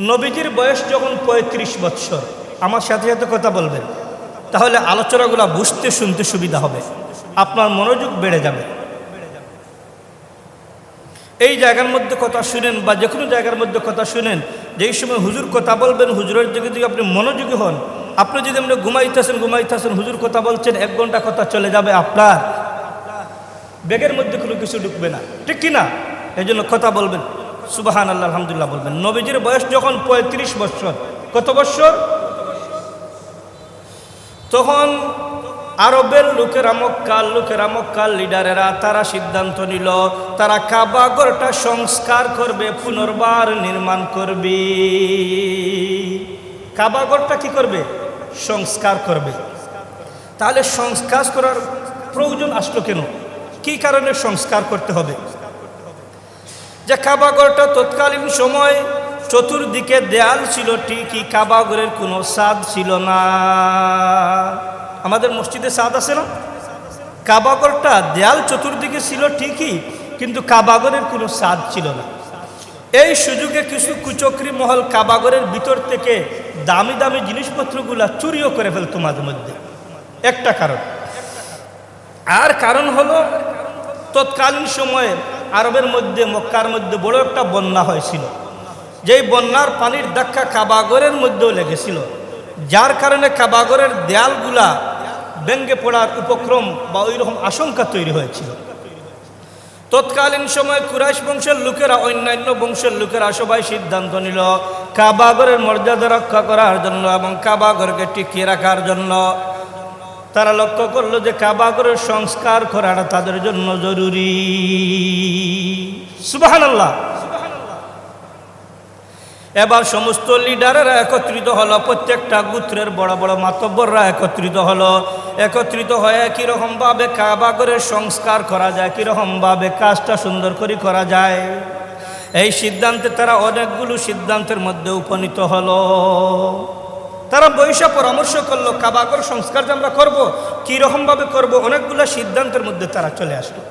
নবীজির বয়স যখন পঁয়ত্রিশ বৎসর, আমার সাথে সাথে কথা বলবেন। তাহলে আলোচনাগুলো বুঝতে শুনতে সুবিধা হবে। আপনার মনোযোগ বেড়ে যাবে। এই জায়গার মধ্যে কথা শুনেন বা যে কোনো জায়গার মধ্যে কথা শুনেন, যেই সময় হুজুর কথা বলবেন, হুজুরের দিকে যদি আপনি মনোযোগী হন, আপনি যদি আপনি ঘুমাইতেছেন ঘুমাইতেছেন, হুজুর কথা বলছেন, এক ঘণ্টা কথা চলে যাবে আপনার। ব্যাগের মধ্যে কোনো কিছু ঢুকবে না। ঠিক কি না? এই জন্য কথা বলবেন। সুবাহান আল্লাহ আলহামদুলিল্লাহ বলবেন। নবীজির বয়স যখন পঁয়ত্রিশ বৎসর কত বৎসর তখন আরবের লোকেরা মক্কাল লোকেরা মক্কাল লিডারেরা তারা সিদ্ধান্ত নিল, তারা কাবাগরটা সংস্কার করবে, পুনর্বার নির্মাণ করবে। কাবাগরটা কি করবে? সংস্কার করবে। তাহলে সংস্কার করার প্রয়োজন আসলো কেন? কি কারণে সংস্কার করতে হবে? যে কাবাগরটা তৎকালীন সময় চতুর্দিকে দেয়াল ছিল, ঠিকই কাবাগরের কোনো স্বাদ ছিল না। আমাদের মসজিদে স্বাদ আছে না? কাবাগরটা দেয়াল চতুর্দিকে ছিল, ঠিকই, কিন্তু কাবাগরের কোনো স্বাদ ছিল না। এই সুযোগে কিছু কুচক্রি মহল কাবাগরের ভিতর থেকে দামি দামি জিনিসপত্রগুলা চুরিও করে ফেলতো মাঝে মধ্যে। একটা কারণ। আর কারণ হলো, তৎকালীন সময়ে আরবের মধ্যে, মক্কার মধ্যে বড় একটা বন্যা হয়েছিল। যেই বন্যার পানির ধাক্কা কাবাগরের মধ্যেও লেগেছিল। যার কারণে কাবাগরের দেয়ালগুলা ব্যঙ্গে পড়ার উপক্রম বা ওই রকম আশঙ্কা তৈরি হয়েছিল। তৎকালীন সময় কুরাইশ বংশের লোকেরা, অন্যান্য বংশের লোকেরা সবাই সিদ্ধান্ত নিল কাবাগরের মর্যাদা রক্ষা করার জন্য এবং কাবাগরকে টিকিয়ে রাখার জন্য। তারা লক্ষ্য করল যে কাবাগরের সংস্কার করাটা তাদের জন্য জরুরি। আল্লাহ এবার সমস্ত লিডারেরা একত্রিত হলো, প্রত্যেকটা গুত্রের বড় বড় মাতব্বররা একত্রিত হলো। একত্রিত হয়ে কীরকমভাবে কাবাগরের সংস্কার করা যায়, কীরকমভাবে কাজটা সুন্দর করে করা যায়। এই সিদ্ধান্তে তারা অনেকগুলো সিদ্ধান্তের মধ্যে উপনীত হলো। তারা বৈশা পরামর্শ করল, কাবাগর সংস্কার যে আমরা করব, কীরকমভাবে করব, অনেকগুলো সিদ্ধান্তের মধ্যে তারা চলে আসলো।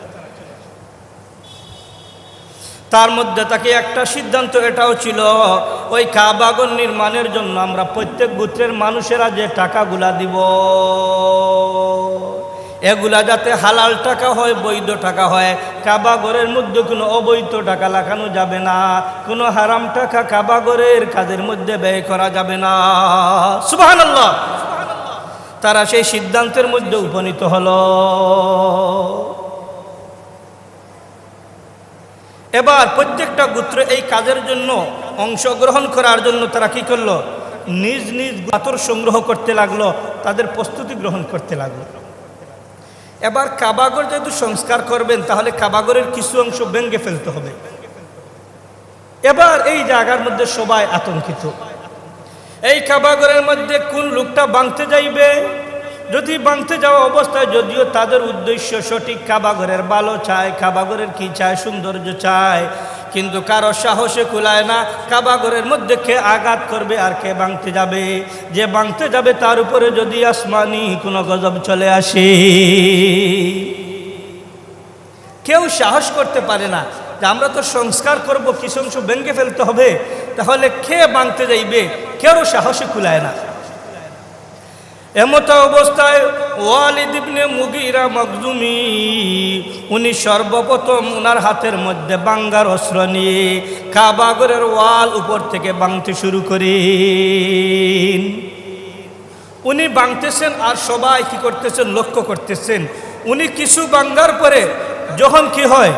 তার মধ্যে তাকে একটা সিদ্ধান্ত, এটাও ছিল, ওই কাবাগর নির্মাণের জন্য আমরা প্রত্যেক গোত্রের মানুষেরা যে টাকাগুলা দিব। এগুলা যাতে হালাল টাকা হয়, বৈধ টাকা হয়। কাবাগরের মধ্যে কোনো অবৈধ টাকা লাগানো যাবে না। কোনো হারাম টাকা কাবাগরের কাজের মধ্যে ব্যয় করা যাবে না। সুবাহ তারা সেই সিদ্ধান্তের মধ্যে উপনীত হল। এবার প্রত্যেকটা গোত্র এই কাজের জন্য অংশগ্রহণ করার জন্য তারা কি করল? নিজ নিজ গাতর সংগ্রহ করতে লাগল, তাদের প্রস্তুতি গ্রহণ করতে লাগল। এবার কাবাগর যেহেতু সংস্কার করবেন, তাহলে কাবাগরের কিছু অংশ ভেঙ্গে ফেলতে হবে। এবার এই জায়গার মধ্যে সবাই আতঙ্কিত। এই কাবাগরের মধ্যে কোন লোকটা বাঁধতে যাইবে? যদি বাঁধতে যাওয়া অবস্থায় যদিও তাদের উদ্দেশ্য সঠিক, কাবাগরের ভালো চায় কাবাগরের কি চায় সৌন্দর্য চায় কিন্তু কারও সাহসে কুলায় না, কাবাগরের মধ্যে কে আঘাত করবে আর কে বাঁধতে যাবে? যে বাঁধতে যাবে তার উপরে যদি আসমানি কোনো গজব চলে আসে। কেউ সাহস করতে পারে না। যে আমরা তো সংস্কার করব, কিছু অংশ ভেঙে ফেলতে হবে। তাহলে কে বাঁধতে যাইবে? কেউ সাহসে কুলায় না। এমত অবস্থায় ওয়ালিদ ইবনে মুগিরা মখজুমি। উনি সর্বপ্রথম উনার হাতের মধ্যে বাঙ্গার অস্ত্র নিয়ে কাবাগরের ওয়াল উপর থেকে বাংতে শুরু করেন। উনি বাংতেছেন আর সবাই কি করতেছেন, লক্ষ্য করতেছেন। উনি কিছু বাঙ্গার পরে যখন কি হয়,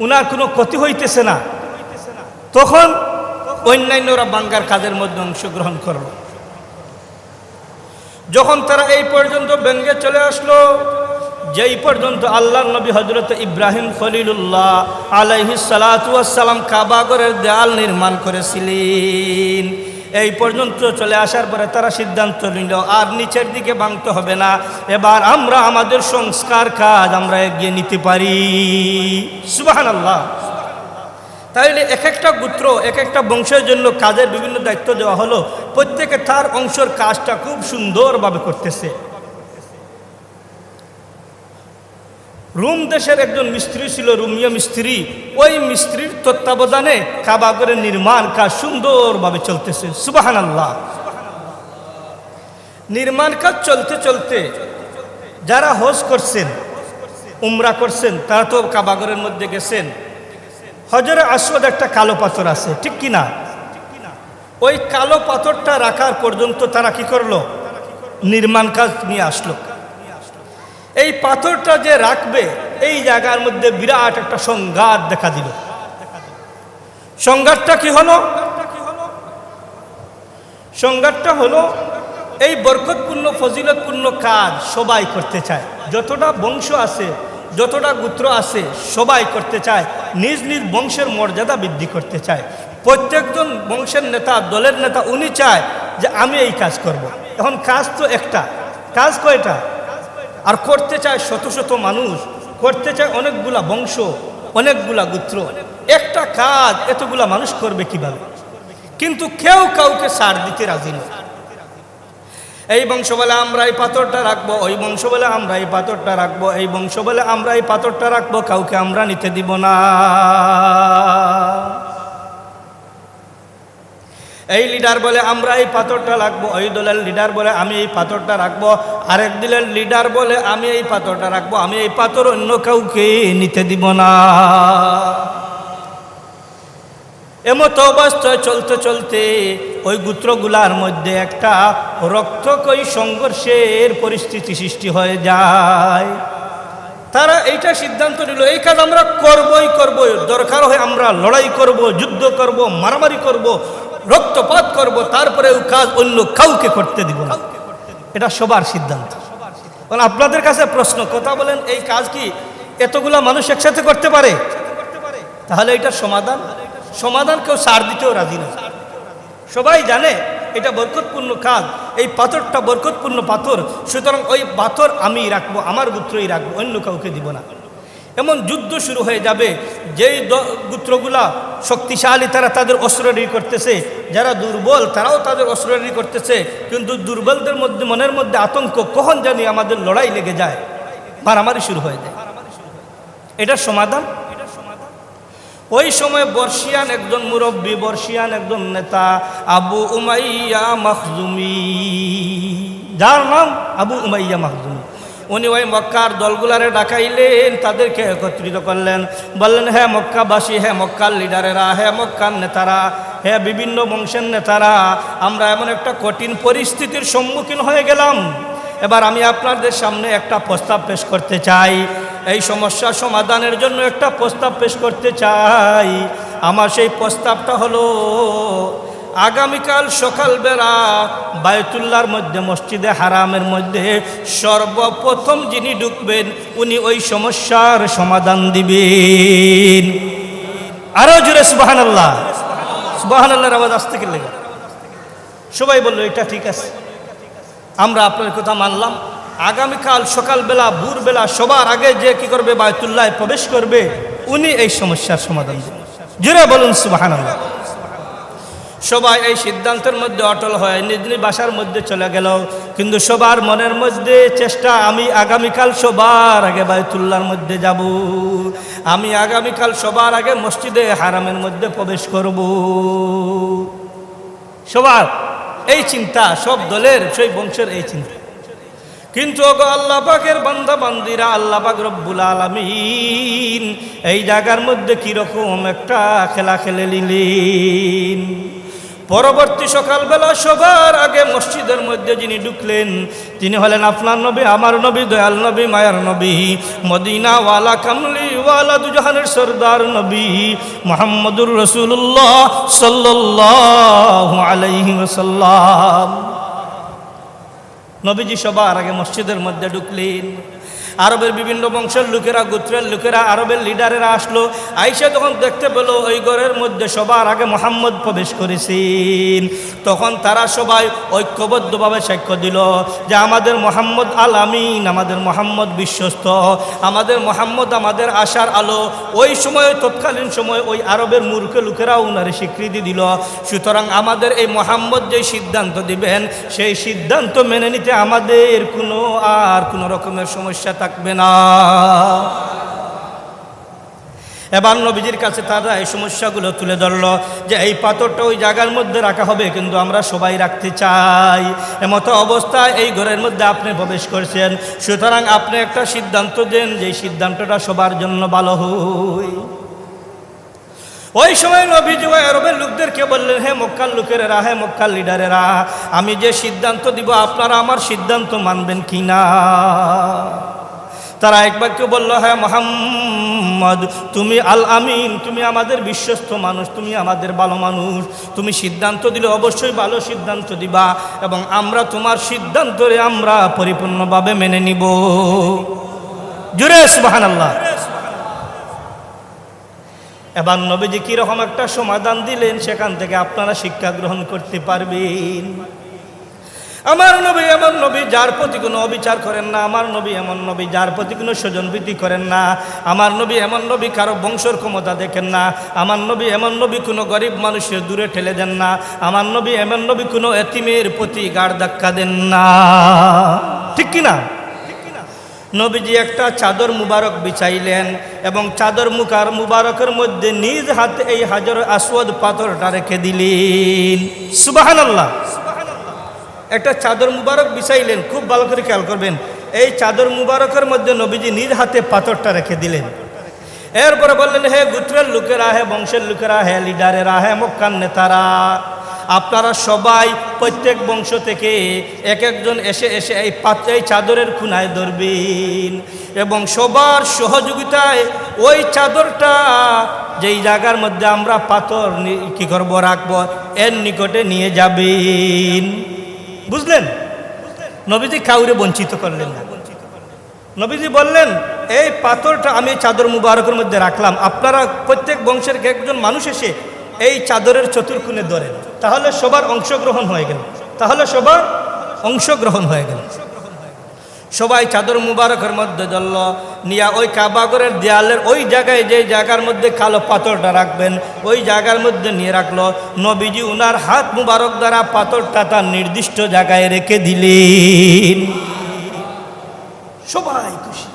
উনার কোনো ক্ষতি হইতেছে না। তখন অন্যান্যরা বাঙ্গার কাজের মধ্যে অংশগ্রহণ করল। যখন তারা এই পর্যন্ত ব্যঙ্গে চলে আসলো, যেই পর্যন্ত আল্লাহ নবী হজরত ইব্রাহিম খলিলুল্লাহ আলাইহি সালাতাম কাবাগরের দেয়াল নির্মাণ করেছিলেন, এই পর্যন্ত চলে আসার পরে তারা সিদ্ধান্ত নিল, আর নিচের দিকে ভাঙতে হবে না, এবার আমরা আমাদের সংস্কার কাজ আমরা এগিয়ে নিতে পারি। সুবাহান আল্লাহ তাইলে এক একটা গোত্র, এক একটা বংশের জন্য কাজের বিভিন্ন দায়িত্ব দেওয়া হলো। প্রত্যেকে তার অংশের কাজটা খুব সুন্দরভাবে করতেছে। রুম দেশের একজন মিস্ত্রি ছিল, রুমিয়া মিস্ত্রি। ওই মিস্ত্রির তত্ত্বাবধানে কাবাগরের নির্মাণ কাজ সুন্দরভাবে চলতেছে। সুবাহান আল্লাহ নির্মাণ কাজ চলতে চলতে যারা হোজ করছেন, উমরা করছেন, তারা তো কাবাগরের মধ্যে গেছেন। হজরে আসওয়াদ একটা কালো পাথর আছে, ঠিক কি না ওই কালো পাথরটা রাখার পর্যন্ত তারা কি করল? নির্মাণ কাজ নিয়ে আসলো। এই পাথরটা যে রাখবে, এই জায়গার মধ্যে বিরাট একটা সংঘাত দেখা দিল। সংঘাতটা কি হলো? সংঘাতটা হলো এই বরকতপূর্ণ, ফজিলতপূর্ণ কাজ সবাই করতে চায়। যতটা বংশ আছে, যতটা গোত্র আছে, সবাই করতে চায়। নিজ নিজ বংশের মর্যাদা বৃদ্ধি করতে চায়। প্রত্যেকজন বংশের নেতা, দলের নেতা, উনি চায় যে আমি এই কাজ করব। এখন কাজ তো একটা। কাজ কয়টা? আর করতে চায় শত শত মানুষ, করতে চায় অনেকগুলা বংশ, অনেকগুলা গোত্র। একটা কাজ এতগুলা মানুষ করবে কীভাবে? কিন্তু কেউ কাউকে সার দিতে রাজি নয় এই বংশ বলে আমরা এই পাথরটা রাখব, ওই বংশ বলে আমরা এই পাথরটা রাখব, এই বংশ বলে আমরা এই পাথরটা রাখব, কাউকে আমরা নিতে দিব না। এই লিডার বলে আমরা এই পাথরটা রাখব, ওই দলের লিডার বলে আমি এই পাথরটা রাখব, আরেক দলের লিডার বলে আমি এই পাথরটা রাখব, আমি এই পাথর অন্য কাউকে নিতে দিব না। এমত অবস্থায় চলতে চলতে ওই গুত্রগুলার মধ্যে একটা রক্তকয়ী সংঘর্ষের পরিস্থিতি সৃষ্টি হয়ে যায়। তারা এইটা সিদ্ধান্ত নিল, এই কাজ আমরা করবই করব দরকার হয় আমরা লড়াই করব, যুদ্ধ করব, মারামারি করব, রক্তপাত করব, তারপরে কাজ অন্য কাউকে করতে দিব না। এটা সবার সিদ্ধান্ত। আপনাদের কাছে প্রশ্ন, কথা বলেন, এই কাজ কি এতগুলা মানুষ একসাথে করতে পারে? তাহলে এটার সমাধান? সমাধান কেউ সার দিতেও রাজি না। সবাই জানে এটা বরকতপূর্ণ কাজ। এই পাথরটা বরকতপূর্ণ পাথর। সুতরাং ওই পাথর আমি রাখব, আমার গুত্রই রাখব, অন্য কাউকে দিব না। এমন যুদ্ধ শুরু হয়ে যাবে, যেই গুত্রগুলা শক্তিশালী, তারা তাদের অস্ত্র রেডি করতেছে। যারা দুর্বল, তারাও তাদের অস্ত্র রেডি করতেছে। কিন্তু দুর্বলদের মধ্যে, মনের মধ্যে আতঙ্ক, কখন জানি আমাদের লড়াই লেগে যায়, মারামারি শুরু হয়ে যায়। এটার সমাধান ওই সময় বর্ষিয়ান একজন মুরব্বী, বর্ষিয়ান একজন নেতা, আবু উমাইয়া মখজুমি। যার নাম আবু উমাইয়া মখজুমি। উনি ওই মক্কার দলগুলারে ডাকাইলেন, তাদেরকে একত্রিত করলেন। বললেন হ্যাঁ মক্কাবাসী হ্যাঁ মক্কার লিডারেরা হ্যাঁ মক্কার নেতারা হ্যাঁ বিভিন্ন বংশের নেতারা, আমরা এমন একটা কঠিন পরিস্থিতির সম্মুখীন হয়ে গেলাম। এবার আমি আপনাদের সামনে একটা প্রস্তাব পেশ করতে চাই। এই সমস্যা সমাধানের জন্য একটা প্রস্তাব পেশ করতে চাই। আমার সেই প্রস্তাবটা হলো, আগামীকাল সকালবেলা বায়তুল্লাহর মধ্যে, মসজিদে হারামের মধ্যে সর্বপ্রথম যিনি ঢুকবেন, উনি ওই সমস্যার সমাধান দিবেন। আরও জোরে সুবাহান আল্লাহ সুবাহান আল্লাহর আওয়াজ আসতে গেলে সবাই বলল, এটা ঠিক আছে। আমরা আপনার কথা মানলাম। আগামীকাল সকালবেলা, ভোরবেলা সবার আগে যে কি করবে, বায়তুল্লায় প্রবেশ করবে, উনি এই সমস্যার সমাধান জুড়ে বলুন সুবাহান সবাই এই সিদ্ধান্তের মধ্যে অটল হয়, নিজ নিজ বাসার মধ্যে চলে গেল। কিন্তু সবার মনের মধ্যে চেষ্টা, আমি আগামীকাল সবার আগে বায়তুল্লাহর মধ্যে যাব। আমি আগামীকাল সবার আগে মসজিদে হারামের মধ্যে প্রবেশ করব। সবার এই চিন্তা, সব দলের, সেই বংশের এই চিন্তা। কিন্তু ওগো আল্লাহ পাকের বান্দা, বান্দিরা, আল্লাহ পাক রব্বুল আলামিন, এই জায়গার মধ্যে কীরকম একটা খেলা খেলে নিলেন। পরবর্তী সকালবেলা সবার আগে মসজিদের মধ্যে যিনি ঢুকলেন, তিনি হলেন আপনার নবী, আমার নবী, দয়াল নবী, মায়ার নবী মদিনা ওয়ালা কামলি ওয়ালা দুজাহানের সর্দার নবী, মোহাম্মদুর রসুল্লাহ সাল্লাহ আলাইহি ওসাল্লাম নবীজি সবার আগে মসজিদের মধ্যে ঢুকলেন। আরবের বিভিন্ন বংশের লোকেরা, গোত্রের লোকেরা, আরবের লিডারেরা আসলো। আইসা যখন দেখতে পেল ওই ঘরের মধ্যে সবার আগে মোহাম্মদ প্রবেশ করেছেন। তখন তারা সবাই ঐক্যবদ্ধভাবে সাক্ষ্য দিল যে আমাদের মোহাম্মদ আল আমিন, আমাদের মোহাম্মদ বিশ্বস্ত, আমাদের মোহাম্মদ আমাদের আশার আলো। ওই সময়, তৎকালীন সময় ওই আরবের মূর্খ লোকেরা উনারে স্বীকৃতি দিল। সুতরাং আমাদের এই মোহাম্মদ যে সিদ্ধান্ত দিবেন, সেই সিদ্ধান্ত মেনে নিতে আমাদের কোনো আর কোনো রকমের সমস্যা থাকবে না। এবার নবীজির কাছে তারা এই সমস্যাগুলো তুলে ধরলো যে এই পাথরটা ওই জায়গার মধ্যে রাখা হবে, কিন্তু আমরা সবাই রাখতে চাই। এমতো অবস্থায় এই ঘরের মধ্যে আপনি প্রবেশ করছেন। সুতরাং আপনি একটা সিদ্ধান্ত দেন যে সিদ্ধান্তটা সবার জন্য ভালো হই। ওই সময় ওই আরবের লোকদেরকে বললেন, হে মক্কাল লোকেরা হে মক্কাল লিডারেরা, আমি যে সিদ্ধান্ত দিব, আপনারা আমার সিদ্ধান্ত মানবেন কি না তারা এক বাক্য বলল হ্যাঁ মোহাম্মদ, তুমি আল আমিন তুমি আমাদের বিশ্বস্ত মানুষ, তুমি আমাদের ভালো মানুষ, তুমি সিদ্ধান্ত দিলে অবশ্যই ভালো সিদ্ধান্ত দিবা এবং আমরা তোমার সিদ্ধান্তরে আমরা পরিপূর্ণভাবে মেনে নিব। জুড়ে সুবাহান আল্লাহ এবার নবীজি কীরকম একটা সমাধান দিলেন, সেখান থেকে আপনারা শিক্ষা গ্রহণ করতে পারবেন। আমার নবী এমন নবী যার প্রতি কোনো অবিচার করেন না, আমার নবী এমন নবী যার প্রতি কোনো স্বজনপ্রীতি করেন না, আমার নবী এমন নবী কারও বংশর ক্ষমতা দেখেন না, আমার নবী এমন নবী কোনো গরিব মানুষের দূরে ঠেলে দেন না, আমার নবী এমন নবী কোনো এতিমের প্রতি গাড় ধাক্কা দেন না। ঠিক কিনা নবীজি একটা চাদর মুবারক বিছাইলেন এবং চাদর মুখার মুবারকের মধ্যে নিজ হাতে এই হাজর আসওয়াদ পাথরটা রেখে দিলেন। সুবাহান আল্লাহ একটা চাদর মুবারক বিছাইলেন, খুব ভালো করে খেয়াল করবেন। এই চাদর মুবারকের মধ্যে নবীজি নিজ হাতে পাথরটা রেখে দিলেন। এরপরে বললেন, হে গুত্রের লোকেরা, হে বংশের লোকেরা, হে লিডারেরা, হে মক্কান নেতারা, আপনারা সবাই প্রত্যেক বংশ থেকে এক একজন এসে এসে এই পাত্র এই চাদরের খুনায় ধরবেন এবং সবার সহযোগিতায় ওই চাদরটা, যেই জায়গার মধ্যে আমরা পাথর কি করব, রাখব, এর নিকটে নিয়ে যাবেন। বুঝলেন? নবীজি কাউরে বঞ্চিত করলেন না। নবীজি বললেন, এই পাথরটা আমি চাদর মুবারকের মধ্যে রাখলাম। আপনারা প্রত্যেক বংশের একজন মানুষ এসে এই চাদরের চতুর্কুণে ধরেন। তাহলে সবার অংশগ্রহণ হয়ে গেল। তাহলে সবার অংশগ্রহণ হয়ে গেল। সবাই চাদর মুবারকের মধ্যে ধরল, নিয়া ওই কাবাগরের দেয়ালের ওই জায়গায় যে জায়গার মধ্যে কালো পাথরটা রাখবেন, ওই জায়গার মধ্যে নিয়ে রাখল। নবীজি উনার হাত মুবারক দ্বারা পাথরটা তার নির্দিষ্ট জায়গায় রেখে দিলেন। সবাই খুশি।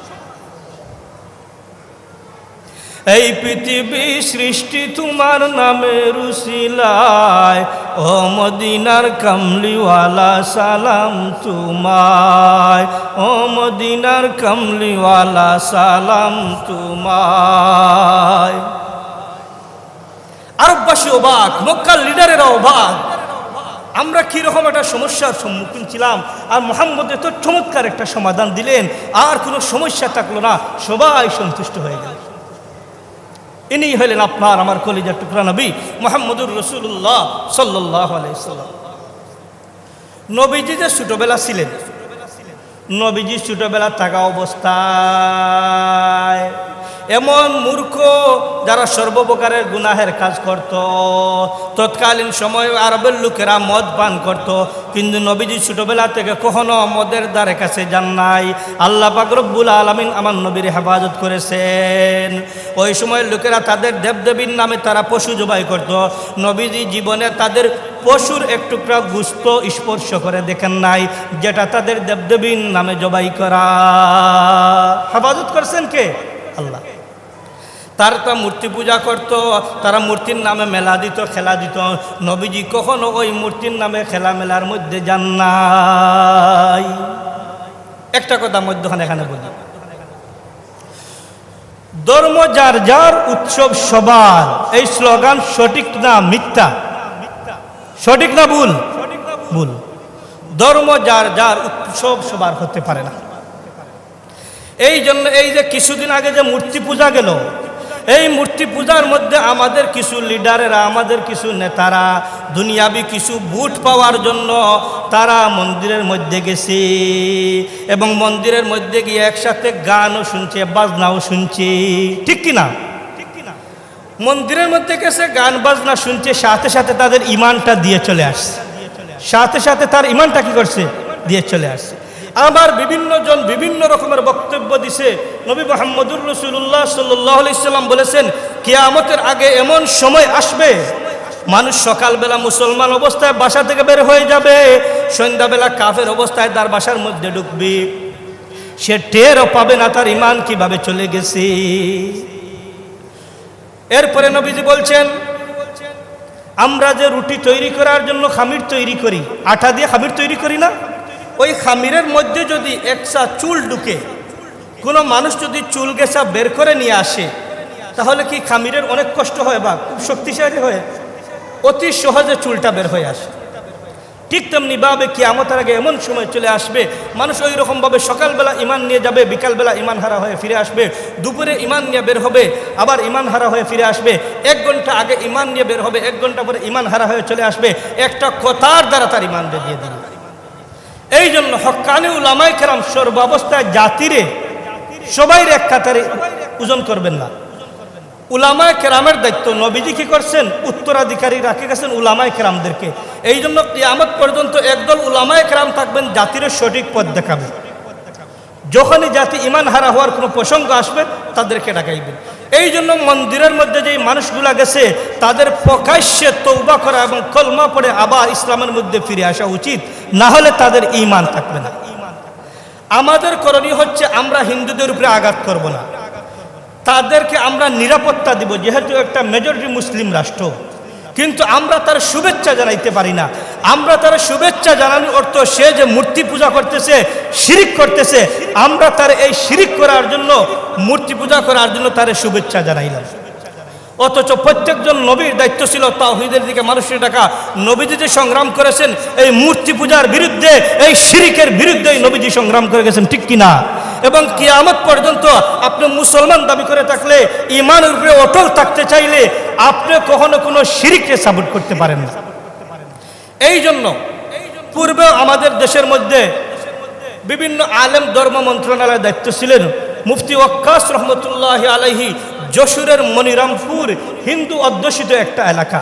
এই পৃথিবী সৃষ্টি তোমার নামে রুশিলায়। ও মদিনার কামলিওয়ালা, সালাম তোমায়। ও মদিনার কামলিওয়ালা, সালাম তোমায়। আরববাসী অবাক, মক্কার লিডারেরা অবাক। আমরা কীরকম একটা সমস্যার সম্মুখীন ছিলাম, আর মোহাম্মদ এত চমৎকার একটা সমাধান দিলেন, আর কোনো সমস্যা থাকল না, সবাই সন্তুষ্ট হয়ে গেল। ইনি হলেন আপনার, আমার কলিজার টুকরা নবী মোহাম্মদুর রসুল্লাহ সাল্লাহ আলাইসাল্লাম নবীজি যে ছোটবেলা ছিলেন, নবীজি ছোটবেলা থাকা অবস্থায় এমন মূর্খ যারা সর্বপ্রকারের গুনাহের কাজ করত। তৎকালীন সময়ে আরবের লোকেরা মদ পান করত। কিন্তু নবীজি ছোটবেলা থেকে কখনো মদের দ্বারে কাছে যান নাই। আল্লাহ পাকরব্বুল আলমিন আমার নবীর হেফাজত করেছেন। ওই সময় লোকেরা তাদের দেবদেবীর নামে তারা পশু জবাই করত। নবীজি জীবনে তাদের পশুর এক টুকরা গুস্ত স্পর্শ করে দেখেন নাই, যেটা তাদের দেবদেবীর নামে জবাই করা। হেফাজত করছেন কে? আল্লাহ। তার তা মূর্তি পূজা করত, তারা মূর্তির নামে মেলা দিত, খেলা দিত। নবীজি কখনো ওই মূর্তির নামে খেলা মেলার মধ্যে যান নাই। একটা কথা মধ্যখানে এখানে বলি। ধর্ম যার যার উৎসব সবার, এই স্লোগান সঠিক না মিথ্যা? সঠিক না ভুল? ভুল। ধর্ম যার যার উৎসব সবার হতে পারে না। এই জন্য এই যে কিছুদিন আগে যে মূর্তি পূজা গেল এই মূর্তি পূজার মধ্যে আমাদের কিছু লিডারেরা, আমাদের কিছু নেতারা, দুনিয়াবি কিছু বুট পাওয়ার জন্য তারা মন্দিরের মধ্যে গেছে। এবং মন্দিরের মধ্যে গিয়ে একসাথে গানও শুনছে, বাজনাও শুনছে। ঠিক কিনা? মন্দিরের মধ্যে গেছে, গান, বাজনা শুনছে, সাথে সাথে তাদের ইমানটা দিয়ে চলে আসছে। সাথে সাথে তার ইমানটা কি করছে? দিয়ে চলে আসছে। আবার বিভিন্ন জন বিভিন্ন রকমের বক্তব্য দিছে। নবী মোহাম্মদুর রসুল্লাহ সাল্লাহ সাল্লাম বলেছেন, কিয়ামতের আগে এমন সময় আসবে, মানুষ সকালবেলা মুসলমান অবস্থায় বাসা থেকে বের হয়ে যাবে, সন্ধ্যাবেলা কাফের অবস্থায় তার বাসার মধ্যে ঢুকবে। সে টেরও পাবে না তার ইমান কীভাবে চলে গেছে। এরপরে নবীজি বলছেন, আমরা যে রুটি তৈরি করার জন্য খামির তৈরি করি, আটা দিয়ে খামির তৈরি করি না? ওই খামিরের মধ্যে যদি একসা চুল ঢুকে, কোনো মানুষ যদি চুল গেছা বের করে নিয়ে আসে, তাহলে কি খামিরের অনেক কষ্ট হয় বা খুব শক্তিশালী হয় অতি সহজে চুলটা বের হয়ে আসে? ঠিক তেমনি ভাবে কিয়ামতের আগে এমন সময় চলে আসবে, মানুষ ওই রকমভাবে সকালবেলা ইমান নিয়ে যাবে, বিকালবেলা ইমান হারা হয়ে ফিরে আসবে, দুপুরে ইমান নিয়ে বের হবে, আবার ইমান হারা হয়ে ফিরে আসবে, এক ঘণ্টা আগে ইমান নিয়ে বের হবে, এক ঘণ্টা পরে ইমান হারা হয়ে চলে আসবে, একটা কথার দ্বারা তার ইমান বেরিয়ে দিল এই জন্য হকানি উলামাই কেরাম সর্বাবস্থায় জাতিরে সবাই এক কাতারে ওজন করবেন না। উলামায় কেরামের দায়িত্ব নবীজি কি করছেন? উত্তরাধিকারী রাখে গেছেন উলামায় কেরামদেরকে। এই জন্য কিয়ামত পর্যন্ত একদল উলামায় কেরাম থাকবেন, জাতির সঠিক পথ দেখাবে। যখনই জাতি ইমান হারা হওয়ার কোনো প্রসঙ্গ আসবে, তাদেরকে ডাকাইবেন। এই জন্য মন্দিরের মধ্যে যেই মানুষগুলা গেছে, তাদের প্রকাশ্যে তৌবা করা এবং কলমা পড়ে আবার ইসলামের মধ্যে ফিরে আসা উচিত। না হলে তাদের ইমান থাকবে না। আমাদের করণীয় হচ্ছে আমরা হিন্দুদের উপরে আঘাত করব না। তাদেরকে আমরা নিরাপত্তা দিব, যেহেতু একটা মেজরিটি মুসলিম রাষ্ট্র। কিন্তু আমরা তার শুভেচ্ছা জানাইতে পারি না। আমরা তার শুভেচ্ছা জানানোর অর্থ সে যে মূর্তি পূজা করতেছে, শিরিক করতেছে, আমরা তার এই শিরিক করার জন্য, মূর্তি পূজা করার জন্য তার শুভেচ্ছা জানাইলাম। অথচ প্রত্যেকজন নবীর দায়িত্ব ছিল তাহিদের দিকে মানুষের ডাকা নবীজি যে সংগ্রাম করেছেন, এই মূর্তি পূজার বিরুদ্ধে, এই শিরিকের বিরুদ্ধে নবীজি সংগ্রাম করে গেছেন, ঠিক কিনা? এবং কিয়ামত পর্যন্ত আপনি মুসলমান দাবি করে থাকলে ইমানের উপরে অটল থাকতে চাইলে আপনি কখনো কোনো শিরিককে সাপোর্ট করতে পারেন না। এই জন্য পূর্বে আমাদের দেশের মধ্যে বিভিন্ন আলেম ধর্ম মন্ত্রণালয়ের দায়িত্ব ছিলেন মুফতি ওয়াক্কাস রহমতুল্লাহ আলাইহি যশোরের মনিরামপুর হিন্দু অধ্যুষিত একটা এলাকা।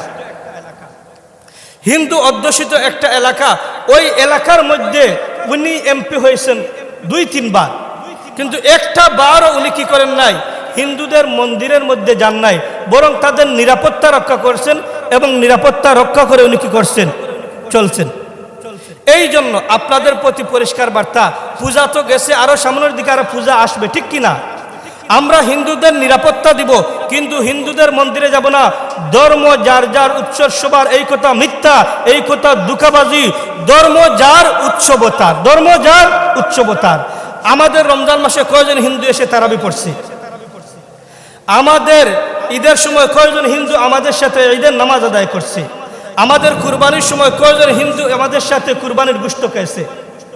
হিন্দু অধ্যুষিত একটা এলাকা। ওই এলাকার মধ্যে উনি এমপি হয়েছেন দুই তিনবার। কিন্তু একটা বারও উনি কি করেন নাই? হিন্দুদের মন্দিরের মধ্যে যান নাই, বরং তাদের নিরাপত্তা রক্ষা করছেন এবং নিরাপত্তা রক্ষা করে উনি কি করছেন? চলছেন। এই জন্য আপনাদের প্রতি পরিষ্কার বার্তা, পূজা তো গেছে, আরও সামনের দিকে আরও পূজা আসবে, ঠিক কিনা? আমরা হিন্দুদের নিরাপত্তা দিব, কিন্তু হিন্দুদের মন্দিরে যাব না। ধর্ম যার যার উৎসব এই কথা মিথ্যা, এই কথা দুঃখাবাজি। ধর্ম যার উৎসবতার, ধর্ম যার উৎসবতার। আমাদের রমজান মাসে কয়জন হিন্দু এসে তারাবি পড়ছে? আমাদের ঈদের সময় কয়জন হিন্দু আমাদের সাথে ঈদের নামাজ আদায় করছে? আমাদের কুরবানির সময় কয়জন হিন্দু আমাদের সাথে কুরবানির গুষ্ট খাইছে?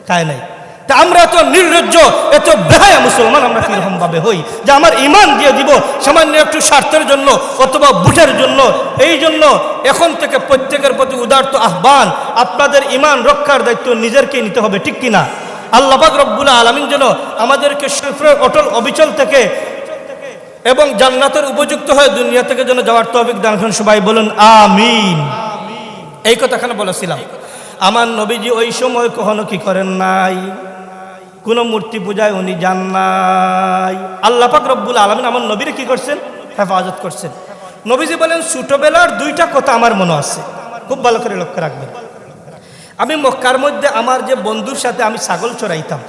খায় নাই। তা আমরা এত নির্লজ্জ, এত বেহায়া মুসলমান আমরা কীরকম ভাবে হই? যে আমার ইমান দিয়ে দিব সামান্য একটু স্বার্থের জন্য অথবা বুঝের জন্য। এই জন্য এখন থেকে প্রত্যেকের প্রতি উদার্ত আহ্বান, আপনাদের ইমান রক্ষার দায়িত্ব নিজেরকে নিতে হবে, ঠিক কিনা? আল্লাহবাক রব্বুল আলমিন যেন আমাদেরকে সুফরের অটল অবিচল থেকে এবং জান্নাতের উপযুক্ত হয়ে দুনিয়া থেকে যেন যাওয়ার তৌফিক দান সবাই বলুন, আমিন। এই কথাখানে বলেছিলাম। আমার নবীজি ওই সময় কখনো কি করেন নাই? কোনো মূর্তি পূজায় উনি যান নাই। আল্লাহ পাক রব্বুল আলমিন আমার নবীরে কি করছেন? হেফাজত করছেন। নবীজি বলেন, ছোটবেলার দুইটা কথা আমার মনে আছে। খুব ভালো করে লক্ষ্য রাখবেন। আমি মক্কার মধ্যে আমার যে বন্ধুর সাথে আমি ছাগল চড়াইতাম।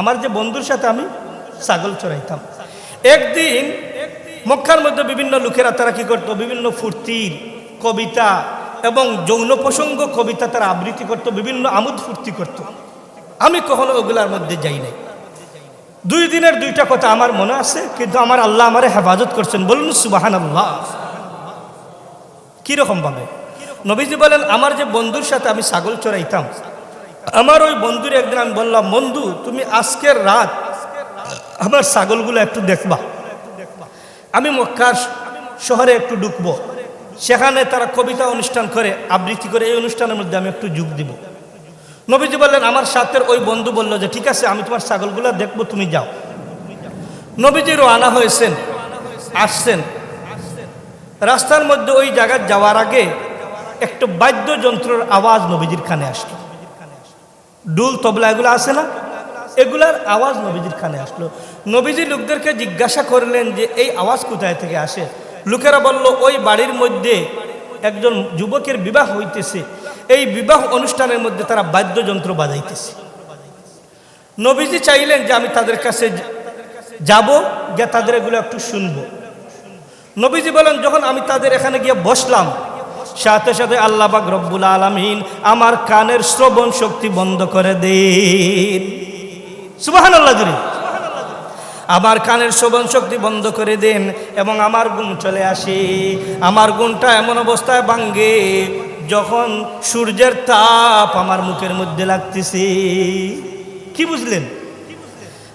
আমার যে বন্ধুর সাথে আমি ছাগল চড়াইতাম। একদিন মক্কার মধ্যে বিভিন্ন লোকেরা তারা কি করতো? বিভিন্ন ফুর্তির কবিতা এবং যৌন প্রসঙ্গ কবিতা তারা আবৃত্তি করতো, বিভিন্ন আমোদ ফুর্তি করত। আমি কখনো ওগুলার মধ্যে যাই নাই। দুই দিনের দুইটা কথা আমার মনে আছে, কিন্তু আমার আল্লাহ আমারে হেফাজত করছেন। বলুন সুবাহান আল্লাহ কীরকম ভাবে নবীজি বলেন, আমার যে বন্ধুর সাথে আমি ছাগল চড়াইতাম, আমার ওই বন্ধুর একদিন আমি বললাম, বন্ধু, তুমি আজকের রাত আমার ছাগলগুলো একটু দেখবা। আমি মক্কার শহরে একটু ঢুকবো। সেখানে তারা কবিতা অনুষ্ঠান করে, আবৃত্তি করে, এই অনুষ্ঠানের মধ্যে আমি একটু যোগ দিব। নবীজি বললেন, আমার সাথের ওই বন্ধু বলল যে, ঠিক আছে, আমি তোমার ছাগলগুলো দেখব, তুমি যাও। নবীজি রওনা হয়েছেন, আসছেন। রাস্তার মধ্যে ওই জায়গায় যাওয়ার আগে একটু বাদ্যযন্ত্রের আওয়াজ নবীজির খানে আসলো। ডুল তবলা এগুলো আসে না? এগুলার আওয়াজ নবীজির খানে আসলো। নবীজি লোকদেরকে জিজ্ঞাসা করলেন যে, এই আওয়াজ কোথায় থেকে আসে? লোকেরা বলল, ওই বাড়ির মধ্যে একজন যুবকের বিবাহ হইতেছে। এই বিবাহ অনুষ্ঠানের মধ্যে তারা বাদ্যযন্ত্র বাজাইতেছে। নবীজি চাইলেন যে, আমি তাদের কাছে যাব, গিয়ে তাদের এগুলো একটু শুনব। নবীজি বলেন, যখন আমি তাদের এখানে গিয়ে বসলাম সাথে সাথে আল্লাহ পাক রব্বুল আলমিন আমার কানের শ্রবণ শক্তি বন্ধ করে দিন। সুবাহান আল্লাহ আমার কানের শ্রবণ শক্তি বন্ধ করে দেন এবং আমার গুণ চলে আসে। আমার গুণটা এমন অবস্থায় ভাঙ্গে যখন সূর্যের তাপ আমার মুখের মধ্যে লাগতেছে। কি বুঝলেন?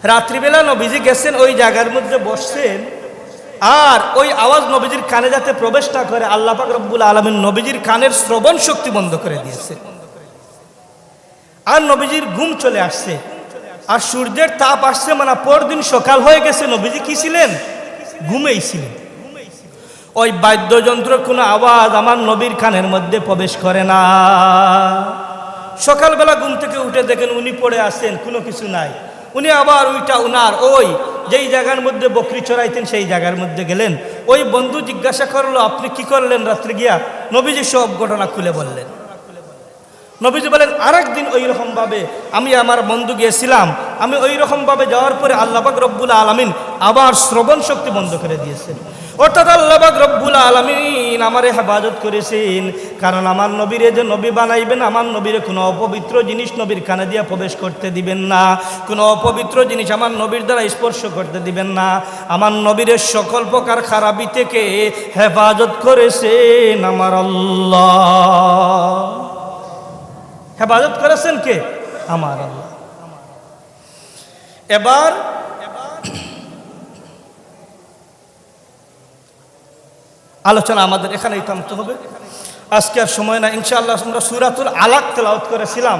রাত্রিবেলা নবীজি গেছেন ওই জায়গার মধ্যে বসছেন। আর ওই আওয়াজ নবীজির কানে যাতে প্রবেশ না করে, আল্লাহ পাক রব্বুল আলমিন নবীজির কানের শ্রবণ শক্তি বন্ধ করে দিয়েছে। আর নবীজির ঘুম চলে আসছে। আর সূর্যের তাপ আসছে মানে পরদিন সকাল হয়ে গেছে, নবীজি কি ছিলেন? ঘুমেই ছিলেন। ওই বাদ্যযন্ত্র কোনো আওয়াজ আমার নবীর কানের মধ্যে প্রবেশ করে না। সকালবেলা ঘুম থেকে উঠে দেখেন উনি পড়ে আসেন কোনো কিছু নাই। উনি আবার ওইটা উনার, ওই যেই জায়গার মধ্যে বকরি চড়াইতেন, সেই জায়গার মধ্যে গেলেন। ওই বন্ধু জিজ্ঞাসা করল, আপনি কি করলেন রাত্রে গিয়া? নবীজি সব ঘটনা খুলে বললেন। নবীজি বলেন, আরেকদিন ওই রকমভাবে আমি আমার বন্ধু গিয়েছিলাম। আমি ওই রকমভাবে যাওয়ার পরে আল্লাহবাক রব্বুল আলমিন আবার শ্রবণ শক্তি বন্ধ করে দিয়েছেন। অর্থাৎ আল্লাহবাক রব্বুল আলমিন আমারে হেফাজত করেছেন। কারণ আমার নবীরে যে নবী বানাইবেন, আমার নবীরে কোনো অপবিত্র জিনিস নবীর কানে দিয়ে প্রবেশ করতে দিবেন না। কোনো অপবিত্র জিনিস আমার নবীর দ্বারা স্পর্শ করতে দিবেন না। আমার নবীরে সকল প্রকার খারাপি থেকে হেফাজত করেছেন আমার আল্লাহ। হেফাজত করেছেন কে? আমার আল্লাহ। এবার আলোচনা আমাদের এখানেই থামতে হবে। আজকে আর সময় না ইনশাআল্লাহ আমরা সুরাতুল আলাক তেলাওত করেছিলাম।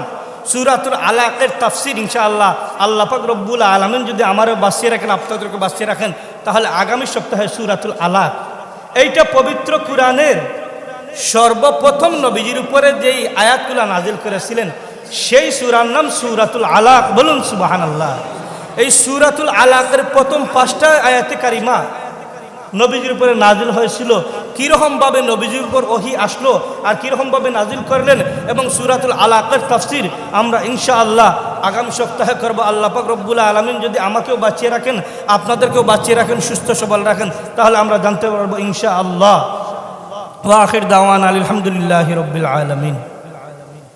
সুরাতুল আলাকের তাফসির ইনশাআল্লাহ আল্লাহ পাক রব্বুল আলমিন যদি আমারও বাঁচিয়ে রাখেন আপনাদেরকে বাঁচিয়ে রাখেন, তাহলে আগামী সপ্তাহে সুরাতুল আলাক। এইটা পবিত্র কোরআনের সর্বপ্রথম নবীজির উপরে যেই আয়াতগুলা নাজিল করেছিলেন, সেই সুরার নাম সুরাতুল আলাক। বলুন সুবাহান আল্লাহ এই সুরাতুল আলাকের প্রথম পাঁচটা আয়াতে কারিমা নবীজির উপরে নাজিল হয়েছিল। কীরকমভাবে নবীজির উপর ওহি আসলো আর কীরকমভাবে নাজিল করলেন এবং সুরাতুল আলাকের তাফসির আমরা ইনশা আল্লাহ আগামী সপ্তাহে করব। আল্লাহ পাক রব্বুল্লাহ আলমিন যদি আমাকেও বাঁচিয়ে রাখেন, আপনাদেরকেও বাঁচিয়ে রাখেন, সুস্থ সবল রাখেন, তাহলে আমরা জানতে পারব ইনশা আল্লাহ ওয়াখির দাওয়ান আলহামদুলিল্লাহ রবিল আলমিন।